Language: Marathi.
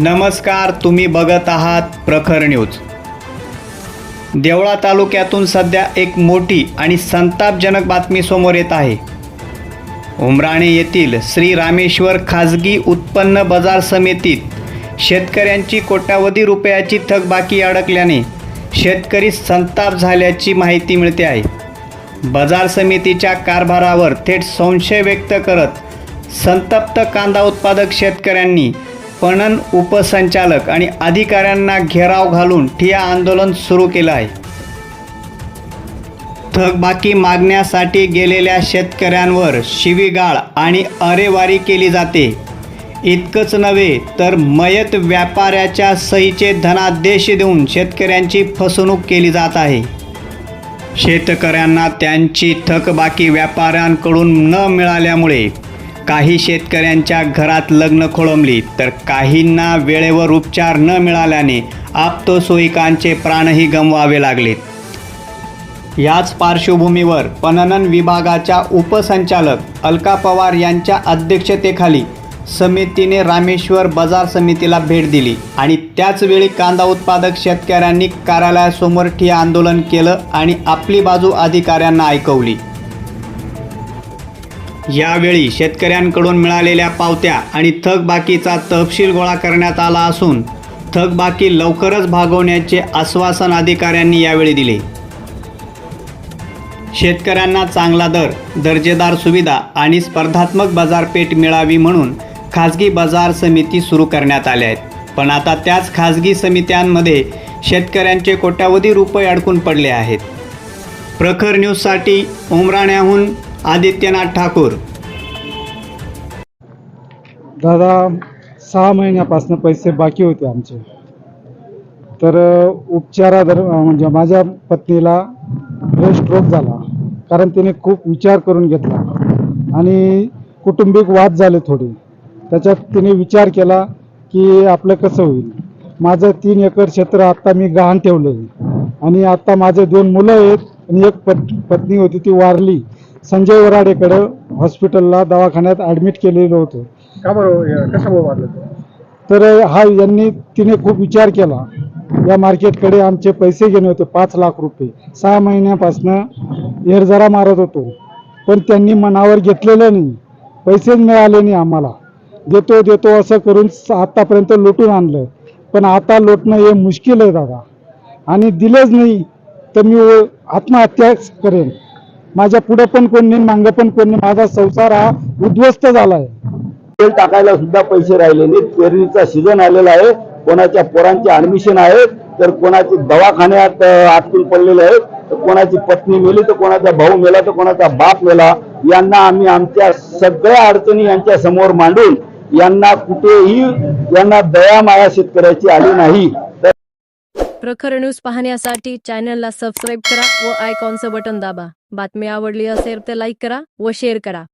नमस्कार तुम्ही बघत आहात प्रखर न्यूज. देवळा तालुक्यातून सध्या एक मोठी आणि संतापजनक बातमी समोर येत आहे. उमराणे येथील श्री रामेश्वर खाजगी उत्पन्न बाजार समितीत शेतकऱ्यांची कोट्यावधी रुपयाची थकबाकी अडकल्याने शेतकरी संताप झाल्याची माहिती मिळते आहे. बाजार समितीच्या कारभारावर थेट संशय व्यक्त करत संतप्त कांदा उत्पादक शेतकऱ्यांनी पणन उपसंचालक आणि अधिकाऱ्यांना घेराव घालून ठिया आंदोलन सुरू केलं आहे. थकबाकी मागण्यासाठी गेलेल्या शेतकऱ्यांवर शिवीगाळ आणि अरेवारी केली जाते. इतकंच नव्हे तर मयत व्यापाऱ्याच्या सहीचे धनादेश देऊन शेतकऱ्यांची फसवणूक केली जात आहे. शेतकऱ्यांना त्यांची थकबाकी व्यापाऱ्यांकडून न मिळाल्यामुळे काही शेतकऱ्यांच्या घरात लग्न खोळंबली तर काहींना वेळेवर उपचार न मिळाल्याने आप्तसोयिकांचे प्राणही गमवावे लागलेत याच पार्श्वभूमीवर पणन विभागाच्या उपसंचालक अलका पवार यांच्या अध्यक्षतेखाली समितीने रामेश्वर बाजार समितीला भेट दिली आणि त्याचवेळी कांदा उत्पादक शेतकऱ्यांनी कार्यालयासमोर ठिय्या आंदोलन केलं आणि आपली बाजू अधिकाऱ्यांना ऐकवली. यावेळी शेतकऱ्यांकडून मिळालेल्या पावत्या आणि थकबाकीचा तपशील गोळा करण्यात आला असून थकबाकी लवकरच भागवण्याचे आश्वासन अधिकाऱ्यांनी यावेळी दिले. शेतकऱ्यांना चांगला दर दर्जेदार सुविधा आणि स्पर्धात्मक बाजारपेठ मिळावी म्हणून खाजगी बाजार समिती सुरू करण्यात आल्या आहेत. पण आता त्याच खाजगी समित्यांमध्ये शेतकऱ्यांचे कोट्यावधी रुपये अडकून पडले आहेत. प्रखर न्यूजसाठी उमराण्याहून आदित्यनाथ ठाकूर. दादा सहा महिन्यापासून पैसे बाकी होते आमचे. तर उपचारादर म्हणजे माझ्या पत्नीला ब्रेन स्ट्रोक झाला. कारण तिने खूप विचार करून घेतला. आणि कुटुंबिक वाद झाले थोडे. त्याच्यात तिने विचार केला की आपलं कसं होईल? माझं तीन एकर क्षेत्र आत्ता मी गहाण ठेवलं आहे आणि आत्ता माझे दोन मुलं आहेत आणि एक पत् पत्नी होती ती वारली. संजय वराडेकडं हॉस्पिटलला दवाखान्यात ॲडमिट केलेलं होतं. का बरं? कशामुळे वाढलं ते? तर हा यांनी तिने खूप विचार केला. या मार्केटकडे आमचे पैसे घेणे होते पाच लाख रुपये. सहा महिन्यापासनं एरजरा मारत होतो. पण त्यांनी मनावर घेतलेलं नाही. पैसेच मिळाले नाही आम्हाला. देतो देतो असं करून आतापर्यंत लुटून आणलं. पण आता लोटणं हे मुश्किल आहे दादा. आणि दिलेच नाही तर मी आत्महत्याच करेन. माझ्या पुढं पण कोण नाही मागं पण कोण नाही माझा संसार हा उद्ध्वस्त झाला आहे तेल टाकायला सुद्धा पैसे राहिले नाहीत. पेरणीचा सीझन आलेला आहे. कोणाच्या पोरांचे ऍडमिशन आहे तर कोणाचे दवाखान्यात अं, अटकून पडलेले आहेत तर कोणाची पत्नी मेली तर कोणाचा भाऊ मेला तर कोणाचा बाप मेला यांना आम्ही आमच्या सगळ्या अडचणी यांच्या समोर मांडून यांना कुठेही यांना दया माया शेतकऱ्याची आली नाही. तर प्रखर न्यूज पाहण्यासाठी चॅनलला सबस्क्राईब करा व आयकॉनचं बटन दाबा. बातमी आवडली असेल तर लाईक करा व शेअर करा.